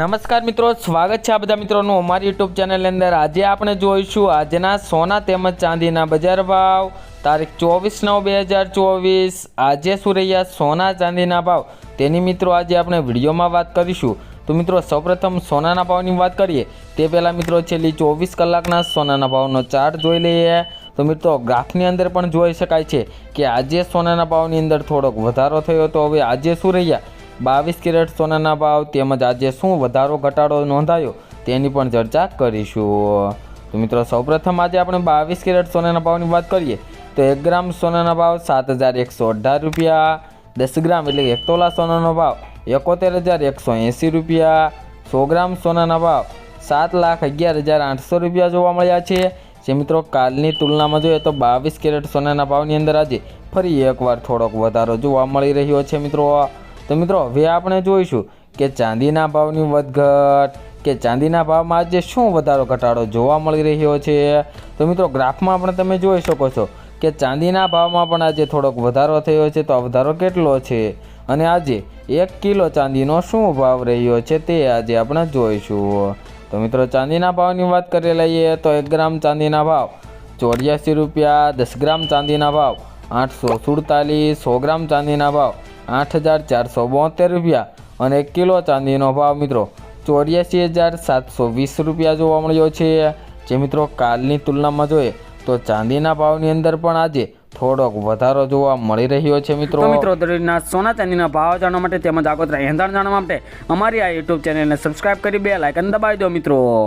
નમસ્કાર મિત્રો, સ્વાગત છે આ બધા મિત્રોનું અમારી યુટ્યુબ ચેનલની અંદર. આજે આપણે જોઈશું આજના સોના તેમજ ચાંદીના બજાર ભાવ. તારીખ ચોવીસ નવ બે હજાર ચોવીસ. આજે શું રહ્યા સોના ચાંદીના ભાવ? તેની મિત્રો આજે આપણે વિડીયોમાં વાત કરીશું. તો મિત્રો, સૌપ્રથમ સોનાના ભાવની વાત કરીએ, તે પહેલાં મિત્રો છેલ્લી ચોવીસ કલાકના સોનાના ભાવનો ચાર્ટ જોઈ લઈએ. તો મિત્રો, ગ્રાફની અંદર પણ જોઈ શકાય છે કે આજે સોનાના ભાવની અંદર થોડોક વધારો થયો તો હવે આજે શું રહ્યા? બાવીસ કેરેટ સોનાના ભાવ તેમજ આજે શું વધારો ઘટાડો નોંધાયો તેની પણ ચર્ચા કરીશું. તો મિત્રો, સૌપ્રથમ આજે આપણે બાવીસ કેરેટ સોનાના ભાવની વાત કરીએ તો એક ગ્રામ સોનાના ભાવ સાત હજાર એકસો અઢાર રૂપિયા, દસ ગ્રામ એટલે એક તોલા સોનાનો ભાવ એકોતેર હજાર એકસો એંસી રૂપિયા, સો ગ્રામ સોનાના ભાવ સાત લાખ અગિયાર હજાર આઠસો રૂપિયા જોવા મળ્યા છે. જે મિત્રો, કાલની તુલનામાં જોઈએ તો બાવીસ કેરેટ સોનાના ભાવની અંદર આજે ફરી એકવાર થોડોક વધારો જોવા મળી રહ્યો છે મિત્રો. તો મિત્રો, હવે આપણે જોઈશું કે ચાંદીના ભાવની વધઘટ કે ચાંદીના ભાવમાં આજે શું વધારો ઘટાડો જોવા મળી રહ્યો છે? તો મિત્રો, ગ્રાફમાં પણ તમે જોઈ શકો છો કે ચાંદીના ભાવમાં પણ આજે થોડોક વધારો થયો છે. તો વધારો કેટલો છે? અને આજે એક કિલો ચાંદીનો શું ભાવ રહ્યો છે તે આજે આપણે જોઈશું. તો મિત્રો, ચાંદીના ભાવની વાત કરી લઈએ તો એક ગ્રામ ચાંદીના ભાવ ચોર્યાસી રૂપિયા, દસ ગ્રામ ચાંદીના ભાવ આઠસો સુડતાલીસ, સો ગ્રામ ચાંદીના ભાવ આઠ હજાર ચારસો બોતેર રૂપિયા અને એક કિલો ચાંદીનો ભાવ મિત્રો ચોર્યાસી હજાર સાતસો વીસ રૂપિયા જોવા મળ્યો છે. જે મિત્રો કાલની તુલનામાં જોઈએ તો ચાંદીના ભાવની અંદર પણ આજે થોડોક વધારો જોવા મળી રહ્યો છે મિત્રો. મિત્રો દરરોજના સોના ચાંદીના ભાવ જાણવા માટે તેમજ આગોતરા એંધાણ જાણવા માટે અમારી આ યુટ્યુબ ચેનલને સબસ્ક્રાઇબ કરી બે લાઇકન દબાવી દો મિત્રો.